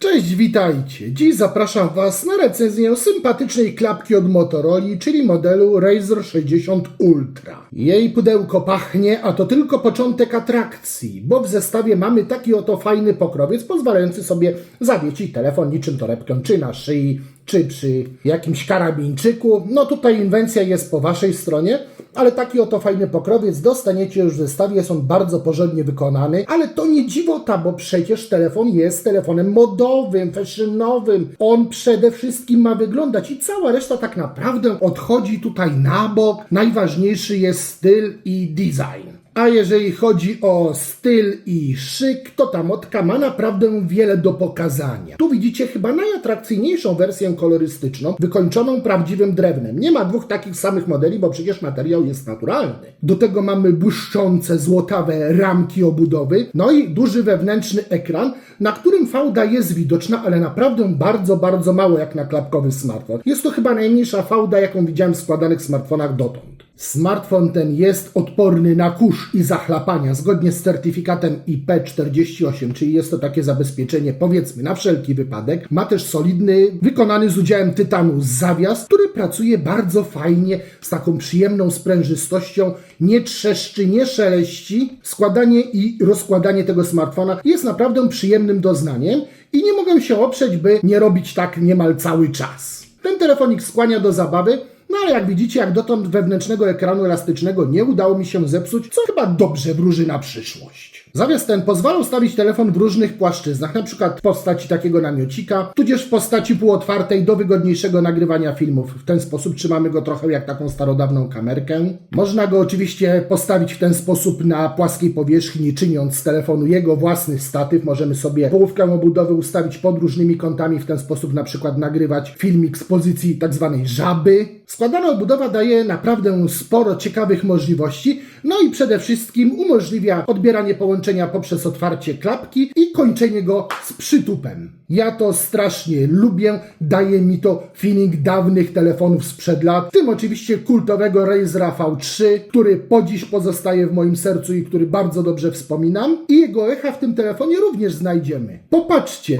Cześć, witajcie. Dziś zapraszam Was na recenzję sympatycznej klapki od Motorola, czyli modelu Razer 60 Ultra. Jej pudełko pachnie, a to tylko początek atrakcji, bo w zestawie mamy taki oto fajny pokrowiec pozwalający sobie zawiesić telefon niczym torebkę czy na szyi, czy przy jakimś karabinczyku. No tutaj inwencja jest po Waszej stronie, ale taki oto fajny pokrowiec dostaniecie już w zestawie, jest on bardzo porządnie wykonany, ale to nie dziwota, bo przecież telefon jest telefonem modowym, fashionowym. On przede wszystkim ma wyglądać i cała reszta tak naprawdę odchodzi tutaj na bok. Najważniejszy jest styl i design. A jeżeli chodzi o styl i szyk, to ta motka ma naprawdę wiele do pokazania. Tu widzicie chyba najatrakcyjniejszą wersję kolorystyczną, wykończoną prawdziwym drewnem. Nie ma dwóch takich samych modeli, bo przecież materiał jest naturalny. Do tego mamy błyszczące, złotawe ramki obudowy, no i duży wewnętrzny ekran, na którym fałda jest widoczna, ale naprawdę bardzo, bardzo mało jak na klapkowy smartfon. Jest to chyba najmniejsza fałda, jaką widziałem w składanych smartfonach dotąd. Smartfon ten jest odporny na kurz i zachlapania zgodnie z certyfikatem IP48, czyli jest to takie zabezpieczenie powiedzmy na wszelki wypadek. Ma też solidny, wykonany z udziałem tytanu zawias, który pracuje bardzo fajnie z taką przyjemną sprężystością, nie trzeszczy, nie szeleści. Składanie i rozkładanie tego smartfona jest naprawdę przyjemnym doznaniem i nie mogę się oprzeć, by nie robić tak niemal cały czas. Ten telefonik skłania do zabawy, no ale jak widzicie, jak dotąd wewnętrznego ekranu elastycznego nie udało mi się zepsuć, co chyba dobrze wróży na przyszłość. Zawias ten pozwala ustawić telefon w różnych płaszczyznach, na przykład w postaci takiego namiocika, tudzież w postaci półotwartej do wygodniejszego nagrywania filmów. W ten sposób trzymamy go trochę jak taką starodawną kamerkę. Można go oczywiście postawić w ten sposób na płaskiej powierzchni, czyniąc z telefonu jego własny statyw. Możemy sobie połówkę obudowy ustawić pod różnymi kątami, w ten sposób przykład nagrywać filmik z pozycji tak zwanej żaby. Składana obudowa daje naprawdę sporo ciekawych możliwości, no i przede wszystkim umożliwia odbieranie połączenia poprzez otwarcie klapki i kończenie go z przytupem. Ja to strasznie lubię, daje mi to feeling dawnych telefonów sprzed lat, w tym oczywiście kultowego Razera V3, który po dziś pozostaje w moim sercu i który bardzo dobrze wspominam. I jego echa w tym telefonie również znajdziemy. Popatrzcie,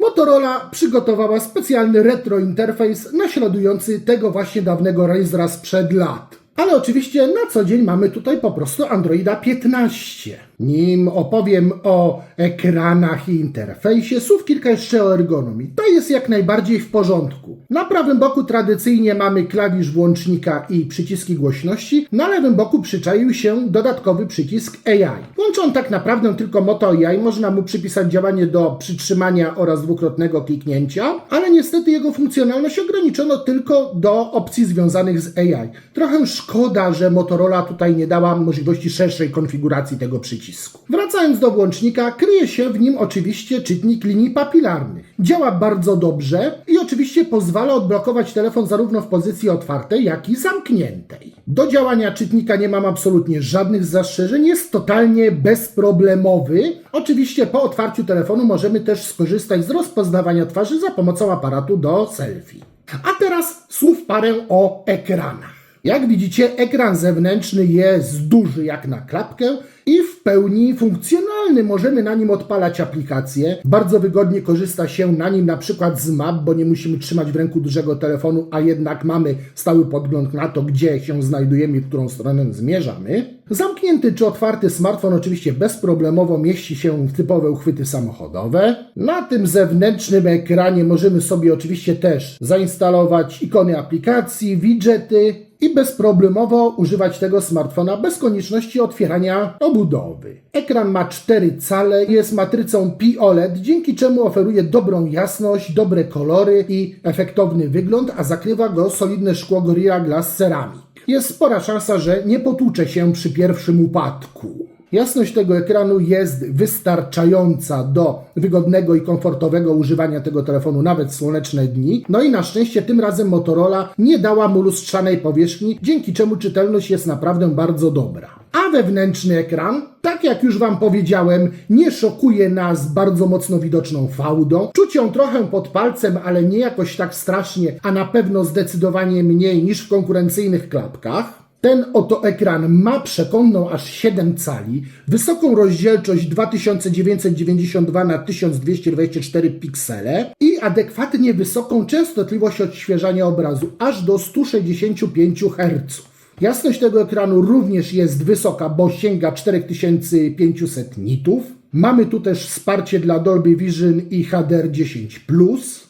Motorola przygotowała specjalny retro interfejs naśladujący tego właśnie dawnego Razera sprzed lat. Ale oczywiście na co dzień mamy tutaj po prostu Androida 15. Nim opowiem o ekranach i interfejsie, słów kilka jeszcze o ergonomii. To jest jak najbardziej w porządku. Na prawym boku tradycyjnie mamy klawisz włącznika i przyciski głośności, na lewym boku przyczaił się dodatkowy przycisk AI. Łączy on tak naprawdę tylko Moto AI, można mu przypisać działanie do przytrzymania oraz dwukrotnego kliknięcia, ale niestety jego funkcjonalność ograniczono tylko do opcji związanych z AI. Trochę szkoda, że Motorola tutaj nie dała możliwości szerszej konfiguracji tego przycisku. Wracając do włącznika, kryje się w nim oczywiście czytnik linii papilarnych. Działa bardzo dobrze i oczywiście pozwala odblokować telefon zarówno w pozycji otwartej, jak i zamkniętej. Do działania czytnika nie mam absolutnie żadnych zastrzeżeń, jest totalnie bezproblemowy. Oczywiście po otwarciu telefonu możemy też skorzystać z rozpoznawania twarzy za pomocą aparatu do selfie. A teraz słów parę o ekranach. Jak widzicie, ekran zewnętrzny jest duży jak na klapkę i w pełni funkcjonalny. Możemy na nim odpalać aplikacje. Bardzo wygodnie korzysta się na nim na przykład z map, bo nie musimy trzymać w ręku dużego telefonu, a jednak mamy stały podgląd na to, gdzie się znajdujemy i w którą stronę zmierzamy. Zamknięty czy otwarty smartfon oczywiście bezproblemowo mieści się w typowe uchwyty samochodowe. Na tym zewnętrznym ekranie możemy sobie oczywiście też zainstalować ikony aplikacji, widgety i bezproblemowo używać tego smartfona bez konieczności otwierania obudowy. Ekran ma 4 cale, jest matrycą POLED, dzięki czemu oferuje dobrą jasność, dobre kolory i efektowny wygląd, a zakrywa go solidne szkło Gorilla Glass Ceramic. Jest spora szansa, że nie potłucze się przy pierwszym upadku. Jasność tego ekranu jest wystarczająca do wygodnego i komfortowego używania tego telefonu nawet w słoneczne dni. No i na szczęście tym razem Motorola nie dała mu lustrzanej powierzchni, dzięki czemu czytelność jest naprawdę bardzo dobra. A wewnętrzny ekran, tak jak już Wam powiedziałem, nie szokuje nas bardzo mocno widoczną fałdą. Czuć ją trochę pod palcem, ale nie jakoś tak strasznie, a na pewno zdecydowanie mniej niż w konkurencyjnych klapkach. Ten oto ekran ma przekątną aż 7 cali, wysoką rozdzielczość 2992 na 1224 piksele i adekwatnie wysoką częstotliwość odświeżania obrazu aż do 165 Hz. Jasność tego ekranu również jest wysoka, bo sięga 4500 nitów. Mamy tu też wsparcie dla Dolby Vision i HDR10+.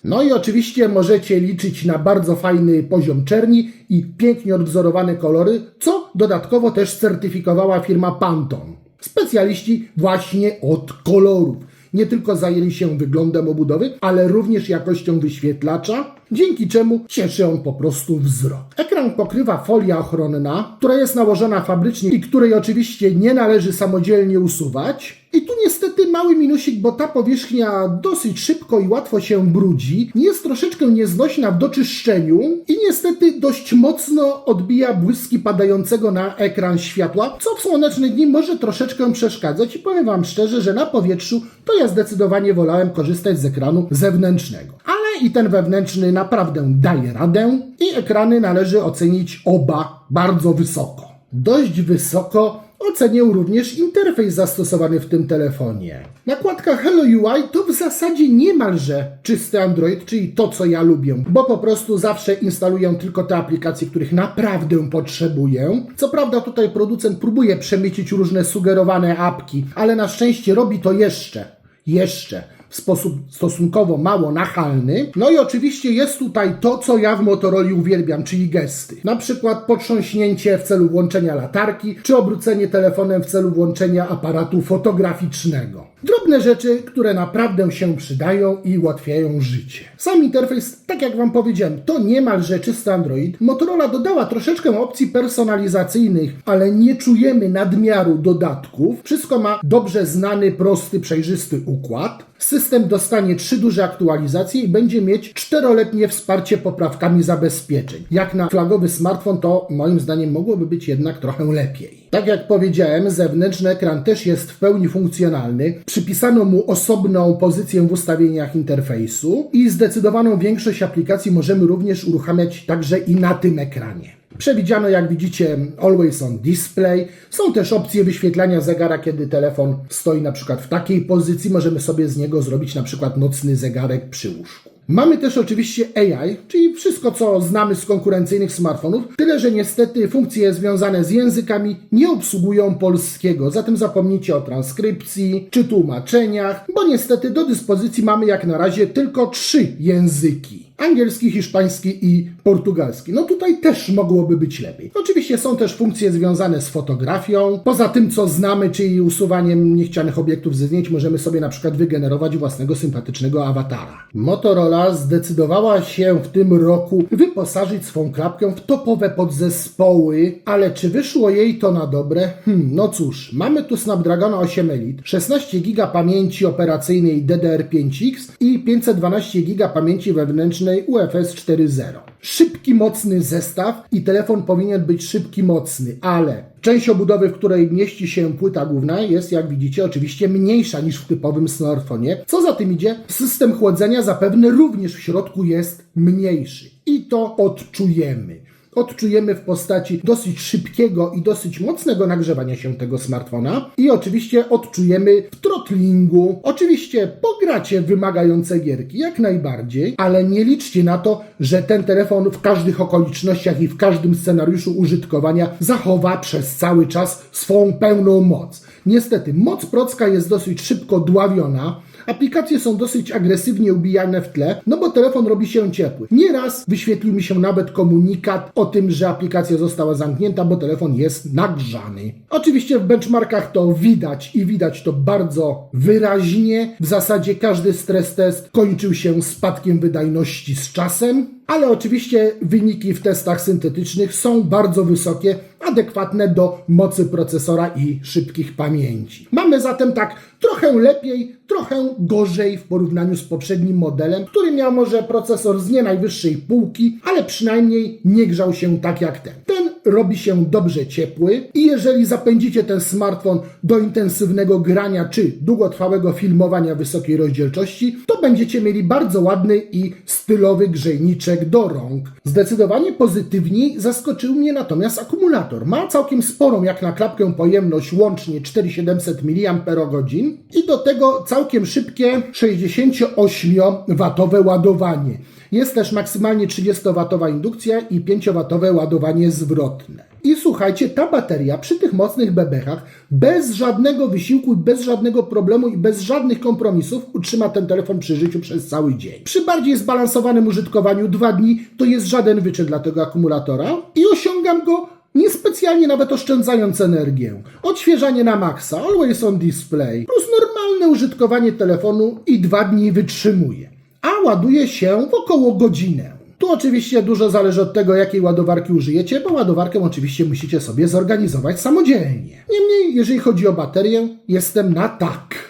No i oczywiście możecie liczyć na bardzo fajny poziom czerni i pięknie odwzorowane kolory, co dodatkowo też certyfikowała firma Pantone. Specjaliści właśnie od kolorów. Nie tylko zajęli się wyglądem obudowy, ale również jakością wyświetlacza, dzięki czemu cieszy on po prostu wzrok. Ekran pokrywa folia ochronna, która jest nałożona fabrycznie i której oczywiście nie należy samodzielnie usuwać. I tu niestety mały minusik, bo ta powierzchnia dosyć szybko i łatwo się brudzi, jest troszeczkę nieznośna w doczyszczeniu i niestety dość mocno odbija błyski padającego na ekran światła, co w słoneczne dni może troszeczkę przeszkadzać i powiem Wam szczerze, że na powietrzu to ja zdecydowanie wolałem korzystać z ekranu zewnętrznego. Ale i ten wewnętrzny naprawdę daje radę i ekrany należy ocenić oba bardzo wysoko. Dość wysoko ocenię również interfejs zastosowany w tym telefonie. Nakładka Hello UI to w zasadzie niemalże czysty Android, czyli to, co ja lubię, bo po prostu zawsze instaluję tylko te aplikacje, których naprawdę potrzebuję. Co prawda tutaj producent próbuje przemycić różne sugerowane apki, ale na szczęście robi to jeszcze, jeszcze w sposób stosunkowo mało nachalny. No i oczywiście jest tutaj to, co ja w Motorola uwielbiam, czyli gesty. Na przykład potrząśnięcie w celu włączenia latarki, czy obrócenie telefonem w celu włączenia aparatu fotograficznego. Drobne rzeczy, które naprawdę się przydają i ułatwiają życie. Sam interfejs, tak jak Wam powiedziałem, to niemalże czysty Android. Motorola dodała troszeczkę opcji personalizacyjnych, ale nie czujemy nadmiaru dodatków. Wszystko ma dobrze znany, prosty, przejrzysty układ. System dostanie trzy duże aktualizacje i będzie mieć czteroletnie wsparcie poprawkami zabezpieczeń. Jak na flagowy smartfon, to moim zdaniem mogłoby być jednak trochę lepiej. Tak jak powiedziałem, zewnętrzny ekran też jest w pełni funkcjonalny. Przypisano mu osobną pozycję w ustawieniach interfejsu i zdecydowaną większość aplikacji możemy również uruchamiać także i na tym ekranie. Przewidziano, jak widzicie, Always on Display. Są też opcje wyświetlania zegara, kiedy telefon stoi na przykład w takiej pozycji. Możemy sobie z niego zrobić na przykład nocny zegarek przy łóżku. Mamy też oczywiście AI, czyli wszystko, co znamy z konkurencyjnych smartfonów, tyle że niestety funkcje związane z językami nie obsługują polskiego, zatem zapomnijcie o transkrypcji czy tłumaczeniach, bo niestety do dyspozycji mamy jak na razie tylko trzy języki. Angielski, hiszpański i portugalski. No tutaj też mogłoby być lepiej. Oczywiście są też funkcje związane z fotografią. Poza tym, co znamy, czyli usuwaniem niechcianych obiektów ze zdjęć, możemy sobie na przykład wygenerować własnego sympatycznego awatara. Motorola zdecydowała się w tym roku wyposażyć swą klapkę w topowe podzespoły, ale czy wyszło jej to na dobre? Hmm, no cóż, mamy tu Snapdragona 8 Elite, 16 GB pamięci operacyjnej DDR5X i 512 GB pamięci wewnętrznej UFS 4.0. Szybki, mocny zestaw i telefon powinien być szybki, mocny, ale część obudowy, w której mieści się płyta główna jest, jak widzicie, oczywiście mniejsza niż w typowym smartfonie. Co za tym idzie, system chłodzenia zapewne również w środku jest mniejszy i to odczujemy odczujemy w postaci dosyć szybkiego i dosyć mocnego nagrzewania się tego smartfona i oczywiście odczujemy w throttlingu. Oczywiście pogracie wymagające gierki, jak najbardziej, ale nie liczcie na to, że ten telefon w każdych okolicznościach i w każdym scenariuszu użytkowania zachowa przez cały czas swą pełną moc. Niestety, moc procka jest dosyć szybko dławiona, Aplikacje są dosyć agresywnie ubijane w tle, no bo telefon robi się ciepły. Nieraz wyświetlił mi się nawet komunikat o tym, że aplikacja została zamknięta, bo telefon jest nagrzany. Oczywiście w benchmarkach to widać i widać to bardzo wyraźnie. W zasadzie każdy stres test kończył się spadkiem wydajności z czasem, ale oczywiście wyniki w testach syntetycznych są bardzo wysokie, adekwatne do mocy procesora i szybkich pamięci. Mamy zatem tak trochę lepiej, trochę gorzej w porównaniu z poprzednim modelem, który miał może procesor z nie najwyższej półki, ale przynajmniej nie grzał się tak jak ten. Ten robi się dobrze ciepły i jeżeli zapędzicie ten smartfon do intensywnego grania czy długotrwałego filmowania wysokiej rozdzielczości, to będziecie mieli bardzo ładny i stylowy grzejniczek do rąk. Zdecydowanie pozytywniej zaskoczył mnie natomiast akumulator. Ma całkiem sporą jak na klapkę pojemność łącznie 4700 mAh i do tego całkiem szybkie 68W ładowanie. Jest też maksymalnie 30W indukcja i 5W ładowanie zwrotne. I słuchajcie, ta bateria przy tych mocnych bebechach bez żadnego wysiłku, bez żadnego problemu i bez żadnych kompromisów utrzyma ten telefon przy życiu przez cały dzień. Przy bardziej zbalansowanym użytkowaniu dwa dni to jest żaden wyczyn dla tego akumulatora i osiągam go niespecjalnie nawet oszczędzając energię. Odświeżanie na maksa, always on display, plus normalne użytkowanie telefonu i dwa dni wytrzymuje a ładuje się w około godzinę. Tu oczywiście dużo zależy od tego, jakiej ładowarki użyjecie, bo ładowarkę oczywiście musicie sobie zorganizować samodzielnie. Niemniej, jeżeli chodzi o baterię, jestem na tak.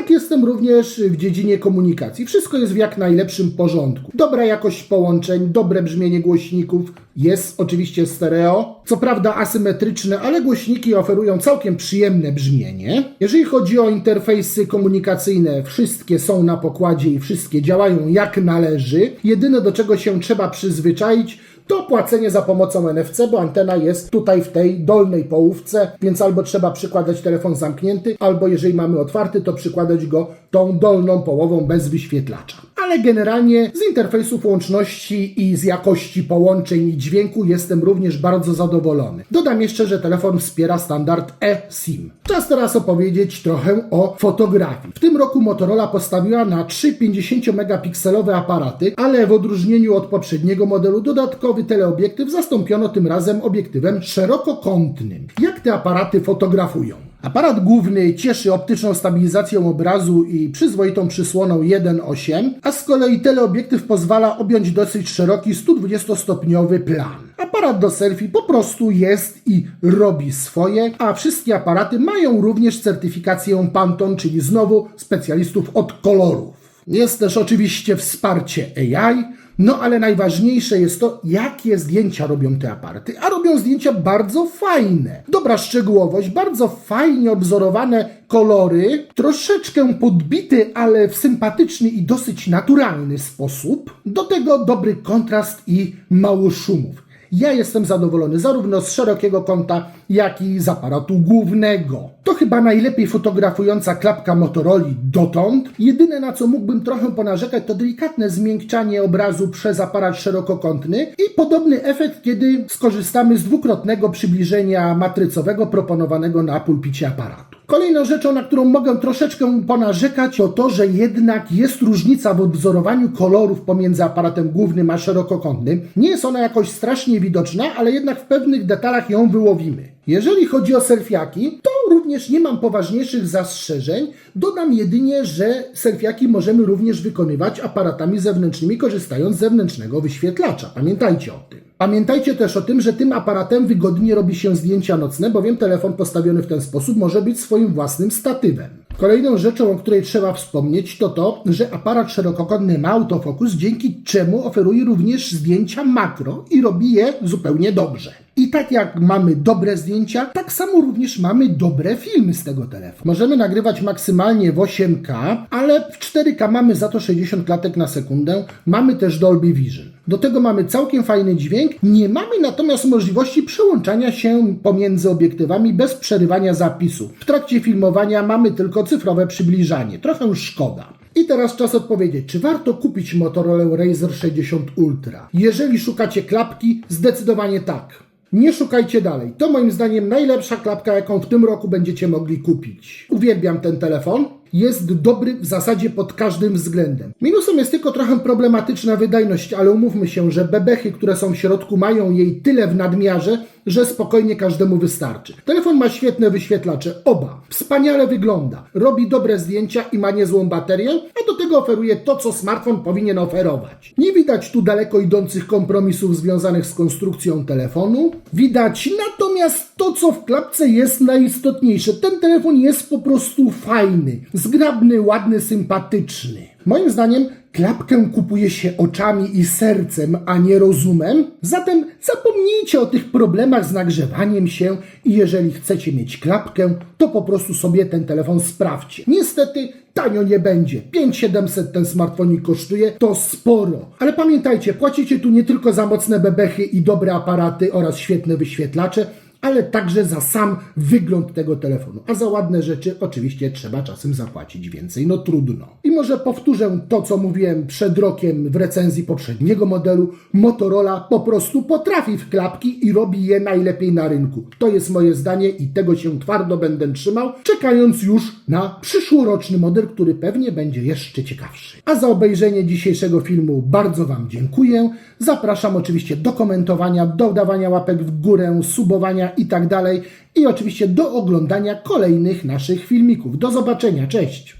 Tak jestem również w dziedzinie komunikacji. Wszystko jest w jak najlepszym porządku. Dobra jakość połączeń, dobre brzmienie głośników, jest oczywiście stereo. Co prawda asymetryczne, ale głośniki oferują całkiem przyjemne brzmienie. Jeżeli chodzi o interfejsy komunikacyjne, wszystkie są na pokładzie i wszystkie działają jak należy. Jedyne do czego się trzeba przyzwyczaić, to płacenie za pomocą NFC, bo antena jest tutaj w tej dolnej połówce, więc albo trzeba przykładać telefon zamknięty, albo jeżeli mamy otwarty, to przykładać go tą dolną połową bez wyświetlacza. Ale generalnie z interfejsów łączności i z jakości połączeń i dźwięku jestem również bardzo zadowolony. Dodam jeszcze, że telefon wspiera standard eSIM. Czas teraz opowiedzieć trochę o fotografii. W tym roku Motorola postawiła na trzy 50-megapikselowe aparaty, ale w odróżnieniu od poprzedniego modelu dodatkowy teleobiektyw zastąpiono tym razem obiektywem szerokokątnym. Jak te aparaty fotografują? Aparat główny cieszy optyczną stabilizacją obrazu i przyzwoitą przysłoną 1.8, a z kolei teleobiektyw pozwala objąć dosyć szeroki 120-stopniowy plan. Aparat do selfie po prostu jest i robi swoje, a wszystkie aparaty mają również certyfikację Pantone, czyli znowu specjalistów od kolorów. Jest też oczywiście wsparcie AI, no ale najważniejsze jest to, jakie zdjęcia robią te aparaty. A robią zdjęcia bardzo fajne. Dobra szczegółowość, bardzo fajnie odwzorowane kolory, troszeczkę podbity, ale w sympatyczny i dosyć naturalny sposób. Do tego dobry kontrast i mało szumów. Ja jestem zadowolony zarówno z szerokiego kąta, jak i z aparatu głównego. To chyba najlepiej fotografująca klapka Motorola dotąd. Jedyne na co mógłbym trochę ponarzekać to delikatne zmiękczanie obrazu przez aparat szerokokątny i podobny efekt, kiedy skorzystamy z dwukrotnego przybliżenia matrycowego proponowanego na pulpicie aparatu. Kolejną rzeczą, na którą mogę troszeczkę ponarzekać, to to, że jednak jest różnica w odwzorowaniu kolorów pomiędzy aparatem głównym a szerokokątnym. Nie jest ona jakoś strasznie widoczna, ale jednak w pewnych detalach ją wyłowimy. Jeżeli chodzi o selfiaki, to również nie mam poważniejszych zastrzeżeń. Dodam jedynie, że selfiaki możemy również wykonywać aparatami zewnętrznymi, korzystając z zewnętrznego wyświetlacza. Pamiętajcie o tym. Pamiętajcie też o tym, że tym aparatem wygodnie robi się zdjęcia nocne, bowiem telefon postawiony w ten sposób może być swoim własnym statywem. Kolejną rzeczą, o której trzeba wspomnieć, to to, że aparat szerokokątny ma autofokus, dzięki czemu oferuje również zdjęcia makro i robi je zupełnie dobrze. I tak jak mamy dobre zdjęcia, tak samo również mamy dobre filmy z tego telefonu. Możemy nagrywać maksymalnie w 8K, ale w 4K mamy za to 60 klatek na sekundę. Mamy też Dolby Vision. Do tego mamy całkiem fajny dźwięk. Nie mamy natomiast możliwości przełączania się pomiędzy obiektywami bez przerywania zapisu. W trakcie filmowania mamy tylko cyfrowe przybliżanie. Trochę szkoda. I teraz czas odpowiedzieć, czy warto kupić Motorola Razr 60 Ultra? Jeżeli szukacie klapki, zdecydowanie tak. Nie szukajcie dalej. To moim zdaniem najlepsza klapka, jaką w tym roku będziecie mogli kupić. Uwielbiam ten telefon. Jest dobry w zasadzie pod każdym względem. Minusem jest tylko trochę problematyczna wydajność, ale umówmy się, że bebechy, które są w środku, mają jej tyle w nadmiarze, że spokojnie każdemu wystarczy. Telefon ma świetne wyświetlacze, oba. Wspaniale wygląda, robi dobre zdjęcia i ma niezłą baterię, a do tego oferuje to, co smartfon powinien oferować. Nie widać tu daleko idących kompromisów związanych z konstrukcją telefonu. Widać natomiast to, co w klapce jest najistotniejsze. Ten telefon jest po prostu fajny, zgrabny, ładny, sympatyczny. Moim zdaniem klapkę kupuje się oczami i sercem, a nie rozumem? Zatem zapomnijcie o tych problemach z nagrzewaniem się i jeżeli chcecie mieć klapkę, to po prostu sobie ten telefon sprawdźcie. Niestety tanio nie będzie. 5700 ten smartfonik kosztuje, to sporo. Ale pamiętajcie, płacicie tu nie tylko za mocne bebechy i dobre aparaty oraz świetne wyświetlacze, ale także za sam wygląd tego telefonu. A za ładne rzeczy oczywiście trzeba czasem zapłacić więcej, no trudno. I może powtórzę to, co mówiłem przed rokiem w recenzji poprzedniego modelu. Motorola po prostu potrafi w klapki i robi je najlepiej na rynku. To jest moje zdanie i tego się twardo będę trzymał, czekając już na przyszłoroczny model, który pewnie będzie jeszcze ciekawszy. A za obejrzenie dzisiejszego filmu bardzo Wam dziękuję. Zapraszam oczywiście do komentowania, do dawania łapek w górę, subowania i tak dalej. I oczywiście do oglądania kolejnych naszych filmików. Do zobaczenia, cześć!